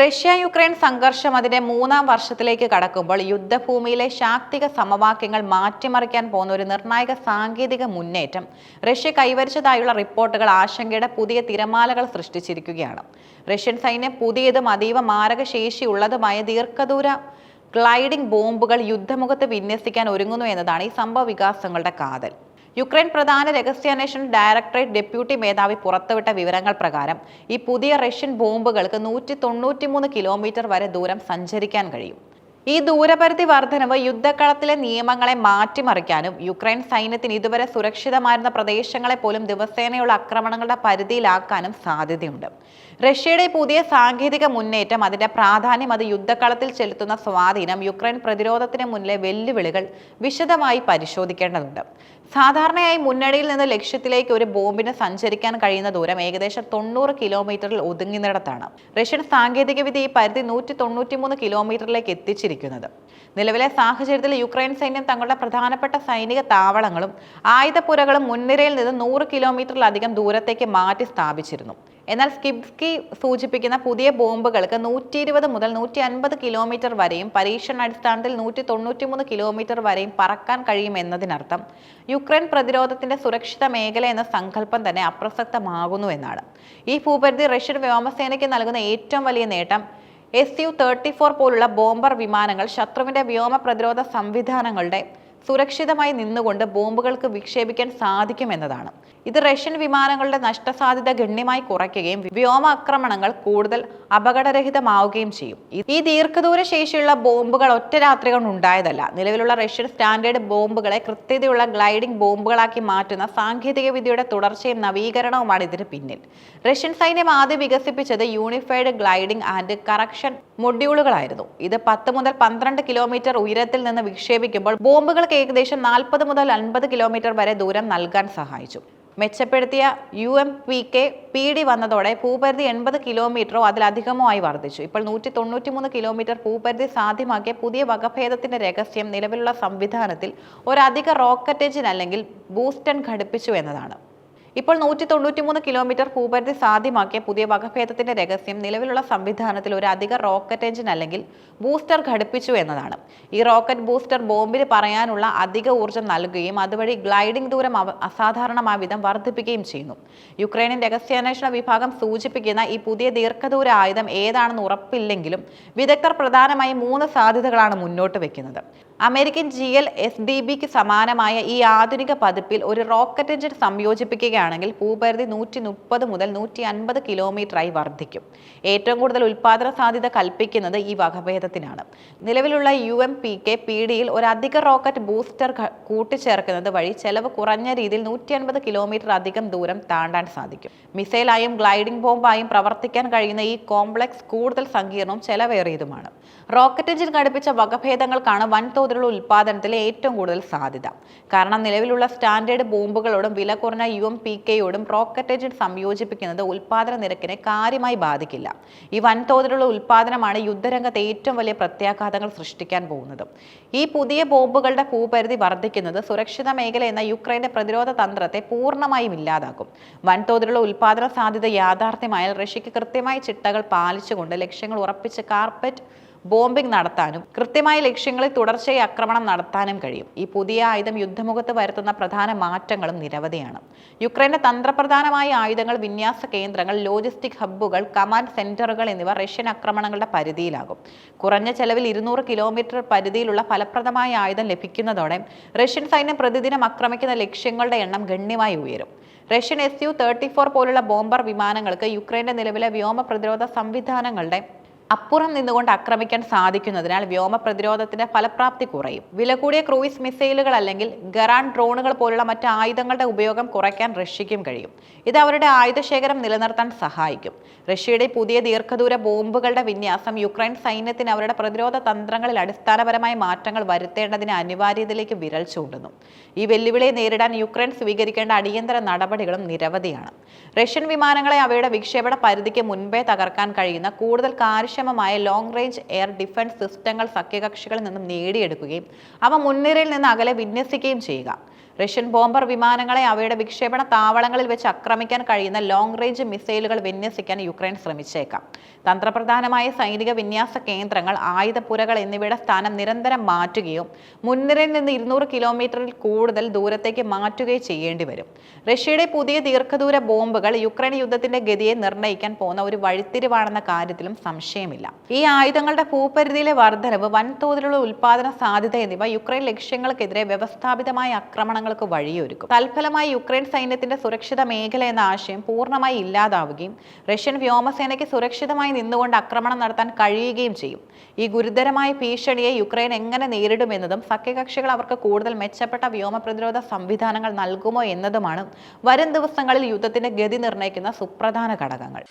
Russia Ukraine സംഘർഷം അതിന്റെ മൂന്നാം വർഷത്തിലേക്ക് കടക്കുമ്പോൾ യുദ്ധഭൂമിയിലെ ശാക്തിക സമവാക്യങ്ങൾ മാറ്റിമറിക്കാൻ പോകുന്ന ഒരു നിർണായക സാങ്കേതിക മുന്നേറ്റം. റഷ്യ കൈവരിച്ചതായുള്ള റിപ്പോർട്ടുകൾ ആശങ്കയുടെ പുതിയ തിരമാലകൾ സൃഷ്ടിച്ചിരിക്കുകയാണ്. റഷ്യൻ സൈന്യം പുതിയതും അതീവ മാരകശേഷിയുള്ളതുമായ ദീർഘദൂര ഗ്ലൈഡിംഗ് ബോംബുകൾ യുദ്ധമുഖത്ത് വിന്യസിക്കാൻ ഒരുങ്ങുന്നു എന്നതാണ് ഈ സംഭവ വികാസങ്ങളുടെ കാതൽ. യുക്രൈൻ പ്രധാന രഹസ്യാന്വേഷണ ഡയറക്ടറേറ്റ് ഡെപ്യൂട്ടി മേധാവി പുറത്തുവിട്ട വിവരങ്ങൾ പ്രകാരം ഈ പുതിയ റഷ്യൻ ബോംബുകൾക്ക് നൂറ്റി തൊണ്ണൂറ്റിമൂന്ന് കിലോമീറ്റർ വരെ ദൂരം സഞ്ചരിക്കാൻ കഴിയും. ഈ ദൂരപരിധി വർധനവ് യുദ്ധക്കളത്തിലെ നിയമങ്ങളെ മാറ്റിമറിക്കാനും യുക്രൈൻ സൈന്യത്തിന് ഇതുവരെ സുരക്ഷിതമായിരുന്ന പ്രദേശങ്ങളെ പോലും ദിവസേനയുള്ള ആക്രമണങ്ങളുടെ പരിധിയിലാക്കാനും സാധ്യതയുണ്ട്. റഷ്യയുടെ പുതിയ സാങ്കേതിക മുന്നേറ്റം അതിന്റെ പ്രാധാന്യം അത് യുദ്ധക്കളത്തിൽ ചെലുത്തുന്ന സ്വാധീനം യുക്രൈൻ പ്രതിരോധത്തിന് മുന്നിലെ വെല്ലുവിളികൾ വിശദമായി പരിശോധിക്കേണ്ടതുണ്ട്. സാധാരണയായി മുന്നണിയിൽ നിന്ന് ലക്ഷ്യത്തിലേക്ക് ഒരു ബോംബിന് സഞ്ചരിക്കാൻ കഴിയുന്ന ദൂരം ഏകദേശം തൊണ്ണൂറ് കിലോമീറ്ററിൽ ഒതുങ്ങുന്നിടത്താണ് റഷ്യൻ സാങ്കേതികവിദ്യ ഈ പരിധി നൂറ്റി തൊണ്ണൂറ്റിമൂന്ന് കിലോമീറ്ററിലേക്ക് എത്തിച്ചിരിക്കുന്നത്. നിലവിലെ സാഹചര്യത്തിൽ യുക്രൈൻ സൈന്യം തങ്ങളുടെ പ്രധാനപ്പെട്ട സൈനിക താവളങ്ങളും ആയുധപ്പുരകളും മുൻനിരയിൽ നിന്ന് നൂറ് കിലോമീറ്ററിലധികം ദൂരത്തേക്ക് മാറ്റി സ്ഥാപിച്ചിരുന്നു. എന്നാൽ സ്കിബ്സ്കി സൂചിപ്പിക്കുന്ന പുതിയ ബോംബുകൾക്ക് നൂറ്റി ഇരുപത് മുതൽ നൂറ്റി അൻപത് കിലോമീറ്റർ വരെയും പരീക്ഷണാടിസ്ഥാനത്തിൽ നൂറ്റി തൊണ്ണൂറ്റിമൂന്ന് കിലോമീറ്റർ വരെയും പറക്കാൻ കഴിയും എന്നതിനർത്ഥം യുക്രൈൻ പ്രതിരോധത്തിന്റെ സുരക്ഷിത മേഖല എന്ന സങ്കല്പം തന്നെ അപ്രസക്തമാകുന്നു എന്നാണ്. ഈ ഭൂപരിധി റഷ്യൻ വ്യോമസേനയ്ക്ക് നൽകുന്ന ഏറ്റവും വലിയ നേട്ടം എസ് യു തേർട്ടി ഫോർ പോലുള്ള ബോംബർ വിമാനങ്ങൾ ശത്രുവിന്റെ വ്യോമ പ്രതിരോധ സംവിധാനങ്ങളുടെ സുരക്ഷിതമായി നിന്നുകൊണ്ട് ബോംബുകൾക്ക് വിക്ഷേപിക്കാൻ സാധിക്കുമെന്നതാണ്. ഇത് റഷ്യൻ വിമാനങ്ങളുടെ നഷ്ടസാധ്യത ഗണ്യമായി കുറയ്ക്കുകയും വ്യോമ ആക്രമണങ്ങൾ കൂടുതൽ അപകടരഹിതമാവുകയും ചെയ്യും. ഈ ദീർഘദൂര ശേഷിയുള്ള ബോംബുകൾ ഒറ്റ രാത്രി കൊണ്ട് ഉണ്ടായതല്ല. നിലവിലുള്ള റഷ്യൻ സ്റ്റാൻഡേർഡ് ബോംബുകളെ കൃത്യതയുള്ള ഗ്ലൈഡിംഗ് ബോംബുകളാക്കി മാറ്റുന്ന സാങ്കേതിക വിദ്യയുടെ തുടർച്ചയും നവീകരണവുമാണ് ഇതിന് പിന്നിൽ. റഷ്യൻ സൈന്യം ആദ്യം വികസിപ്പിച്ചത് യൂണിഫൈഡ് ഗ്ലൈഡിംഗ് ആൻഡ് കറക്ഷൻ മൊഡ്യൂളുകളായിരുന്നു. ഇത് പത്ത് മുതൽ പന്ത്രണ്ട് കിലോമീറ്റർ ഉയരത്തിൽ നിന്ന് വിക്ഷേപിക്കുമ്പോൾ ബോംബുകൾക്ക് ഏകദേശം നാൽപ്പത് മുതൽ അൻപത് കിലോമീറ്റർ വരെ ദൂരം നൽകാൻ സഹായിച്ചു. മെച്ചപ്പെടുത്തിയ U M P K P D വന്നതോടെ ഭൂപരിധി എൺപത് കിലോമീറ്ററോ അതിലധികമോ ആയി വർദ്ധിച്ചു. ഇപ്പോൾ നൂറ്റി തൊണ്ണൂറ്റി മൂന്ന് കിലോമീറ്റർ ഭൂപരിധി സാധ്യമാക്കിയ പുതിയ വകഭേദത്തിന്റെ രഹസ്യം നിലവിലുള്ള സംവിധാനത്തിൽ ഒരധിക റോക്കറ്റ് എഞ്ചിൻ അല്ലെങ്കിൽ ബൂസ്റ്റൺ ഘടിപ്പിച്ചു എന്നതാണ്. ഇപ്പോൾ നൂറ്റി തൊണ്ണൂറ്റിമൂന്ന് കിലോമീറ്റർ ഭൂപരിധി സാധ്യമാക്കിയ പുതിയ വകഭേദത്തിന്റെ രഹസ്യം നിലവിലുള്ള സംവിധാനത്തിൽ ഒരു അധിക റോക്കറ്റ് എഞ്ചിൻ അല്ലെങ്കിൽ ബൂസ്റ്റർ ഘടിപ്പിച്ചു എന്നതാണ്. ഈ റോക്കറ്റ് ബൂസ്റ്റർ ബോംബിന് പറയാനുള്ള അധിക ഊർജം നൽകുകയും അതുവഴി ഗ്ലൈഡിംഗ് ദൂരം അസാധാരണമായ വിധം വർദ്ധിപ്പിക്കുകയും ചെയ്യുന്നു. യുക്രൈനിൻ രഹസ്യാന്വേഷണ വിഭാഗം സൂചിപ്പിക്കുന്ന ഈ പുതിയ ദീർഘദൂര ആയുധം ഏതാണെന്ന് ഉറപ്പില്ലെങ്കിലും വിദഗ്ധർ പ്രധാനമായും മൂന്ന് സാധ്യതകളാണ് മുന്നോട്ട് വെക്കുന്നത്. American G L S D ബിക്ക് സമാനമായ ഈ ആധുനിക പതിപ്പിൽ ഒരു റോക്കറ്റ് എഞ്ചിൻ സംയോജിപ്പിക്കുകയാണെങ്കിൽ ഭൂപരിധി നൂറ്റി മുപ്പത് മുതൽ നൂറ്റി അൻപത് കിലോമീറ്ററായി വർദ്ധിക്കും. ഏറ്റവും കൂടുതൽ ഉൽപാദന സാധ്യത കൽപ്പിക്കുന്നത് ഈ വകഭേദത്തിനാണ്. നിലവിലുള്ള U M P K P ഡിയിൽ ഒരു അധിക റോക്കറ്റ് ബൂസ്റ്റർ കൂട്ടിച്ചേർക്കുന്നത് വഴി ചെലവ് കുറഞ്ഞ രീതിയിൽ നൂറ്റി അൻപത് കിലോമീറ്റർ അധികം ദൂരം താണ്ടാൻ സാധിക്കും. മിസൈലായും ഗ്ലൈഡിംഗ് ബോംബായും പ്രവർത്തിക്കാൻ കഴിയുന്ന ഈ കോംപ്ലക്സ് കൂടുതൽ സങ്കീർണവും ചെലവേറിയതുമാണ്. റോക്കറ്റ് എഞ്ചിൻ ഘടിപ്പിച്ച വകഭേദങ്ങൾക്കാണ് വൻതോതിലുള്ള ഉൽപ്പാദനത്തിലെ ഏറ്റവും കൂടുതൽ സാധ്യത. കാരണം നിലവിലുള്ള സ്റ്റാൻഡേർഡ് ബോംബുകളോടും വില കുറഞ്ഞ യു എം പി കെയോടും റോക്കറ്റ് എഞ്ചിൻ സംയോജിപ്പിക്കുന്നത് ഉൽപ്പാദന നിരക്കിനെ കാര്യമായി ബാധിക്കില്ല. ഈ വൻതോതിലുള്ള ഉൽപ്പാദനമാണ് യുദ്ധരംഗത്തെ ഏറ്റവും വലിയ പ്രത്യാഘാതങ്ങൾ സൃഷ്ടിക്കാൻ പോകുന്നത്. ഈ പുതിയ ബോംബുകളുടെ ഭൂപരിധി വർദ്ധിക്കുന്നത് സുരക്ഷിത മേഖല എന്ന യുക്രൈന്റെ പ്രതിരോധ തന്ത്രത്തെ പൂർണമായും ഇല്ലാതാക്കും. വൻതോതിലുള്ള ഉൽപ്പാദന സാധ്യത യാഥാർത്ഥ്യമായാൽ റഷ്യക്ക് കൃത്യമായ ചിട്ടകൾ പാലിച്ചുകൊണ്ട് ലക്ഷ്യങ്ങൾ ഉറപ്പിച്ച് കാർപ്പറ്റ് ബോംബിംഗ് നടത്താനും കൃത്യമായ ലക്ഷ്യങ്ങളിൽ തുടർച്ചയായി ആക്രമണം നടത്താനും കഴിയും. ഈ പുതിയ ആയുധം യുദ്ധമുഖത്ത് വരുത്തുന്ന പ്രധാന മാറ്റങ്ങളും നിരവധിയാണ്. യുക്രൈന്റെ തന്ത്രപ്രധാനമായ ആയുധങ്ങൾ വിന്യാസ കേന്ദ്രങ്ങൾ ലോജിസ്റ്റിക് ഹബ്ബുകൾ കമാൻഡ് സെന്ററുകൾ എന്നിവ റഷ്യൻ ആക്രമണങ്ങളുടെ പരിധിയിലാകും. കുറഞ്ഞ ചെലവിൽ ഇരുന്നൂറ് കിലോമീറ്റർ പരിധിയിലുള്ള ഫലപ്രദമായ ആയുധം ലഭിക്കുന്നതോടെ റഷ്യൻ സൈന്യം പ്രതിദിനം ആക്രമിക്കുന്ന ലക്ഷ്യങ്ങളുടെ എണ്ണം ഗണ്യമായി ഉയരും. Russian S U thirty four പോലുള്ള ബോംബർ വിമാനങ്ങൾക്ക് യുക്രൈന്റെ നിലവിലെ വ്യോമ പ്രതിരോധ സംവിധാനങ്ങളുടെ അപ്പുറം നിന്നുകൊണ്ട് ആക്രമിക്കാൻ സാധിക്കുന്നതിനാൽ വ്യോമ പ്രതിരോധത്തിന്റെ ഫലപ്രാപ്തി കുറയും. വില കൂടിയ ക്രൂയിസ് മിസൈലുകൾ അല്ലെങ്കിൽ ഗറാൻ ഡ്രോണുകൾ പോലുള്ള മറ്റ് ആയുധങ്ങളുടെ ഉപയോഗം കുറയ്ക്കാൻ റഷ്യയ്ക്കും കഴിയും. ഇത് അവരുടെ ആയുധശേഖരം നിലനിർത്താൻ സഹായിക്കും. റഷ്യയുടെ പുതിയ ദീർഘദൂര ബോംബുകളുടെ വിന്യാസം യുക്രൈൻ സൈന്യത്തിന് അവരുടെ പ്രതിരോധ തന്ത്രങ്ങളിൽ അടിസ്ഥാനപരമായ മാറ്റങ്ങൾ വരുത്തേണ്ടതിന് അനിവാര്യതയിലേക്ക് വിരൽ ചൂണ്ടുന്നു. ഈ വെല്ലുവിളിയെ നേരിടാൻ യുക്രൈൻ സ്വീകരിക്കേണ്ട അടിയന്തര നടപടികളും നിരവധിയാണ്. റഷ്യൻ വിമാനങ്ങളെ അവയുടെ വിക്ഷേപണ പരിധിക്ക് മുൻപേ തകർക്കാൻ കഴിയുന്ന കൂടുതൽ കാര്യക്ഷമമായ ലോങ് റേഞ്ച് എയർ ഡിഫൻസ് സിസ്റ്റങ്ങൾ സഖ്യകക്ഷികളിൽ നിന്നും നേടിയെടുക്കുകയും അവ മുൻനിരയിൽ നിന്ന് അകലെ വിന്യസിക്കുകയും ചെയ്യുക. റഷ്യൻ ബോംബർ വിമാനങ്ങളെ അവയുടെ വിക്ഷേപണ താവളങ്ങളിൽ വെച്ച് ആക്രമിക്കാൻ കഴിയുന്ന ലോങ് റേഞ്ച് മിസൈലുകൾ വിന്യസിക്കാൻ യുക്രൈൻ ശ്രമിച്ചേക്കാം. തന്ത്രപ്രധാനമായ സൈനിക വിന്യാസ കേന്ദ്രങ്ങൾ ആയുധപ്പുരകൾ എന്നിവയുടെ സ്ഥാനം നിരന്തരം മാറ്റുകയും മുൻനിരയിൽ നിന്ന് ഇരുന്നൂറ് കിലോമീറ്ററിൽ കൂടുതൽ ദൂരത്തേക്ക് മാറ്റുകയും ചെയ്യേണ്ടി വരും. റഷ്യയുടെ പുതിയ ദീർഘദൂര ബോംബുകൾ യുക്രൈൻ യുദ്ധത്തിന്റെ ഗതിയെ നിർണയിക്കാൻ പോകുന്ന ഒരു വഴിത്തിരിവാണെന്ന കാര്യത്തിലും സംശയമില്ല. ഈ ആയുധങ്ങളുടെ ഭൂപരിധിയിലെ വർധനവ് വൻതോതിലുള്ള ഉൽപാദന സാധ്യത എന്നിവ യുക്രൈൻ ലക്ഷ്യങ്ങൾക്കെതിരെ വ്യവസ്ഥാപിതമായ ആക്രമണങ്ങൾക്ക് വഴിയൊരുക്കും. തൽഫലമായി യുക്രൈൻ സൈന്യത്തിന്റെ സുരക്ഷിത മേഖല എന്ന ആശയം പൂർണമായി ഇല്ലാതാവുകയും റഷ്യൻ വ്യോമസേനയ്ക്ക് സുരക്ഷിതമായി നിന്നുകൊണ്ട് ആക്രമണം നടത്താൻ കഴിയുകയും ചെയ്യും. ഈ ഗുരുതരമായ ഭീഷണിയെ യുക്രൈൻ എങ്ങനെ നേരിടുമെന്നതും സഖ്യകക്ഷികൾ അവർക്ക് കൂടുതൽ മെച്ചപ്പെട്ട വ്യോമ പ്രതിരോധ സംവിധാനങ്ങൾ നൽകുമോ എന്നതുമാണ് വരും ദിവസങ്ങളിൽ യുദ്ധത്തിന്റെ ഗതി നിർണയിക്കുന്ന സുപ്രധാന ഘടകങ്ങൾ.